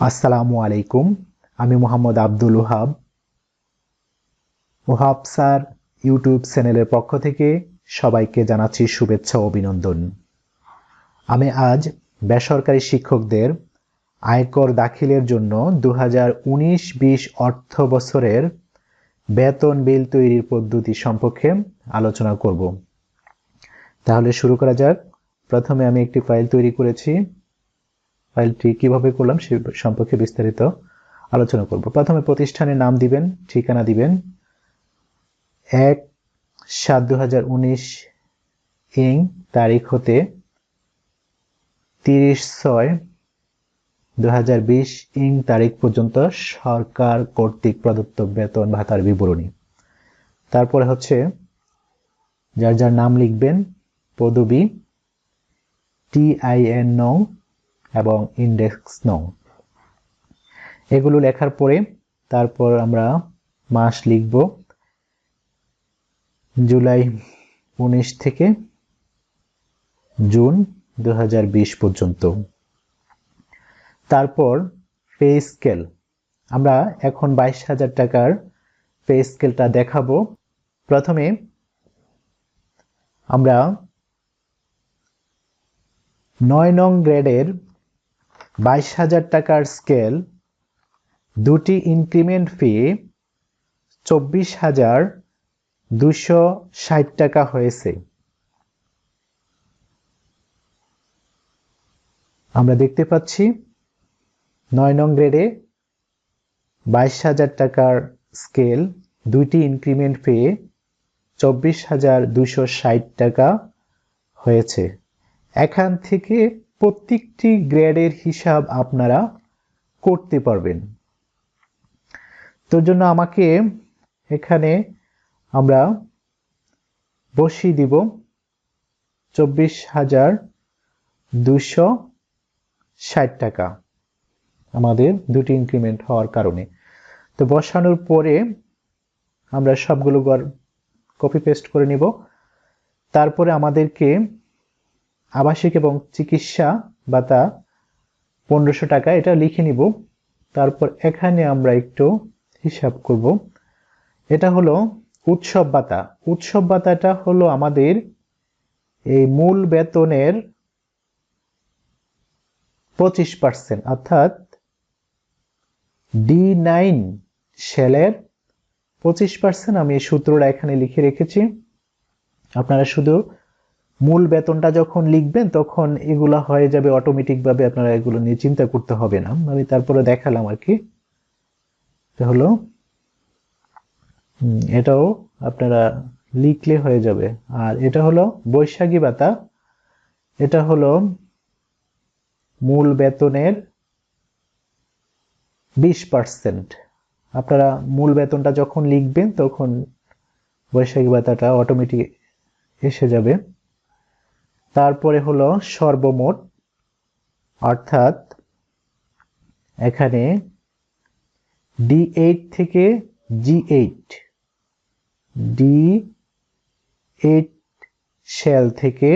আসসালামু আলাইকুম। আমি মোহাম্মদ আব্দুল ওহাব। ওহাব স্যার, ইউটিউব চ্যানেলের পক্ষ থেকে সবাইকে জানাচ্ছি শুভেচ্ছা অভিনন্দন। আমি আজ বেসরকারি শিক্ষকদের আয়কর দাখিলের জন্য দু হাজার উনিশ বিশ অর্থ বছরের বেতন বিল তৈরির পদ্ধতি সম্পর্কে আলোচনা করব। তাহলে শুরু করা যাক। প্রথমে আমি একটি ফাইল তৈরি করেছি। ফাইলটি কীভাবে করলাম সে সম্পর্কে বিস্তারিত আলোচনা করব। প্রথমে প্রতিষ্ঠানের নাম দিবেন, ঠিকানা দিবেন। এক সাত দু ইং তারিখ হতে তিরিশ ছয় দু ইং তারিখ পর্যন্ত সরকার কর্তৃক প্রদত্ত বেতন ভাতার বিবরণী। তারপরে হচ্ছে যার যার নাম লিখবেন, পদবি টিআইএন নং এবং ইন্ডেক্স নং এগুলো লেখার পরে তারপর আমরা মাস লিখব। জুলাই উনিশ থেকে জুন দু হাজার বিশ পর্যন্ত। তারপর পে স্কেল আমরা এখন বাইশ হাজার টাকার পে স্কেলটা দেখাবো। প্রথমে আমরা নয় নং গ্রেডের বাইশ হাজার টাকার স্কেল দুটি ইনক্রিমেন্ট ফি চব্বিশ হাজার দুশো ষাট টাকা হয়েছে। আমরা দেখতে পাচ্ছি নয় নং গ্রেডে বাইশ হাজার টাকার স্কেল দুইটি ইনক্রিমেন্ট পেয়ে চব্বিশ হাজার দুশো ষাট টাকা হয়েছে। এখান থেকে প্রত্যেকটি গ্রেডের হিসাব আপনারা করতে পারবেন। তোর জন্য আমাকে এখানে আমরা বসিয়ে দিব চব্বিশ হাজার দুশো ষাট টাকা। আমাদের দুটি ইনক্রিমেন্ট হওয়ার কারণে। তো বসানোর পরে আমরা সবগুলো গড় কপি পেস্ট করে নিব। তারপরে আমাদেরকে আবাসিক এবং চিকিৎসা ভাতা পনেরোশো টাকা, এটা লিখে নিব। তারপর এখানে আমরা একটু হিসাব করব। এটা হলো উৎসব ভাতা। উৎসব ভাতাটা হলো আমাদের এই মূল বেতনের পঁচিশ পার্সেন্ট অর্থাৎ ডি নাইন সেলের পঁচিশ পার্সেন্ট আমি এই সূত্রটা এখানে লিখে রেখেছি। আপনারা শুধু মূল বেতনটা যখন লিখবেন, তখন এগুলা হয়ে যাবে অটোমেটিকভাবে আপনারা এগুলো নিয়ে চিন্তা করতে হবে না। আমি তারপরে দেখালাম আর কি। হলো এটাও আপনারা লিখলে হয়ে যাবে। আর এটা হলো বৈশাখী ভাতা। এটা হলো মূল বেতনের বিশ পার্সেন্ট আপনারা মূল বেতনটা যখন লিখবেন, তখন বৈশাখী ভাতাটা অটোমেটিক এসে যাবে। তারপরে হলো সর্বমোট, অর্থাৎ এখানে ডি এইট থেকে G eight D eight shell থেকে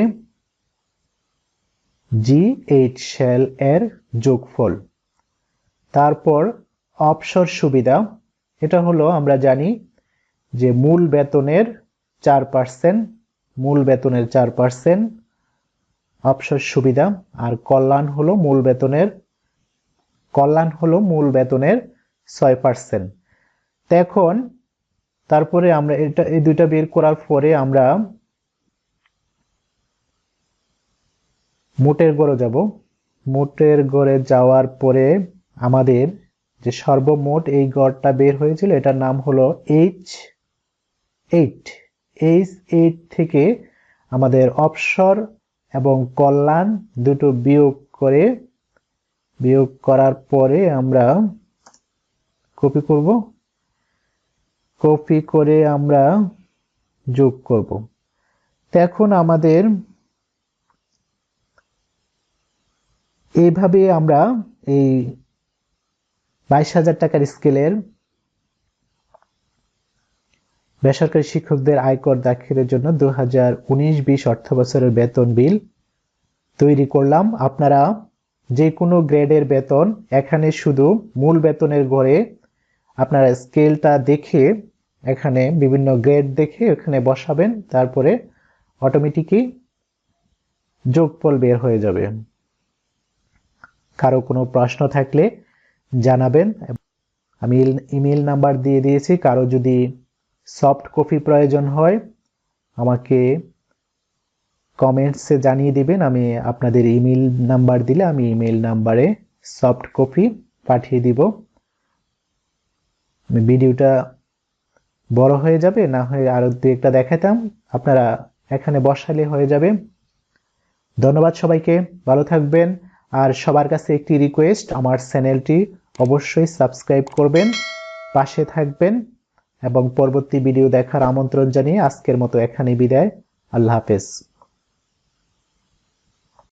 জি এইট শেল এর যোগফল। তারপর অবসর সুবিধা, এটা হলো আমরা জানি যে মূল বেতনের চার পার্সেন্ট মূল বেতনের চার পার্সেন্ট অবসর সুবিধা। আর কল্যাণ হলো মূল বেতনের, কল্যাণ হলো মূল বেতনের ছয় পার্সেন্ট এখন তারপরে আমরা এটা, এই দুইটা বের করার পরে আমরা মোটের গড়ে যাব। মোটের গড়ে যাওয়ার পরে আমাদের যে সর্বমোট এই গড়টা বের হয়েছিল, এটার নাম হলো এইচ এইট এইচ এইট থেকে আমাদের অবসর এবং কল্যাণ দুটো বিয়োগ করে, বিয়োগ করার পরে আমরা কপি করব। কপি করে আমরা যোগ করব। এখন আমাদের এইভাবে আমরা এই বাইশ হাজার টাকার স্কেলের বেসরকারি শিক্ষকদের আয়কর দাখিলের জন্য দু হাজার উনিশ বিশ অর্থ বছরের বেতন বিল তৈরি করলাম। আপনারা যে কোনো গ্রেডের বেতন, এখানে শুধু মূল বেতনের ঘরে আপনারা স্কেলটা দেখে এখানে বিভিন্ন গ্রেড দেখে এখানে বসাবেন, তারপরে অটোমেটিকই যোগফল বের হয়ে যাবে। কারও কোনো প্রশ্ন থাকলে জানাবেন। আমি ইমেল নাম্বার দিয়ে দিয়েছি, কারও যদি সফট কপি প্রয়োজন হয়, আমাকে কমেন্টসে জানিয়ে দিবেন, আমি আপনাদের ইমেল নাম্বার দিলে আমি ইমেল নাম্বারে সফট কপি পাঠিয়ে দিব। ভিডিওটা বড় হয়ে যাবে, না হয়ে আরও দু একটা দেখাতাম, আপনারা এখানে বসালে হয়ে যাবে। ধন্যবাদ সবাইকে, ভালো থাকবেন, আর সবার কাছে একটি রিকোয়েস্ট আমার চ্যানেলটি অবশ্যই সাবস্ক্রাইব করবেন, পাশে থাকবেন। এবং পরবর্তী ভিডিও দেখার আমন্ত্রণ জানিয়ে আজকের মতো এখানে বিদায়। আল্লাহ হাফেজ।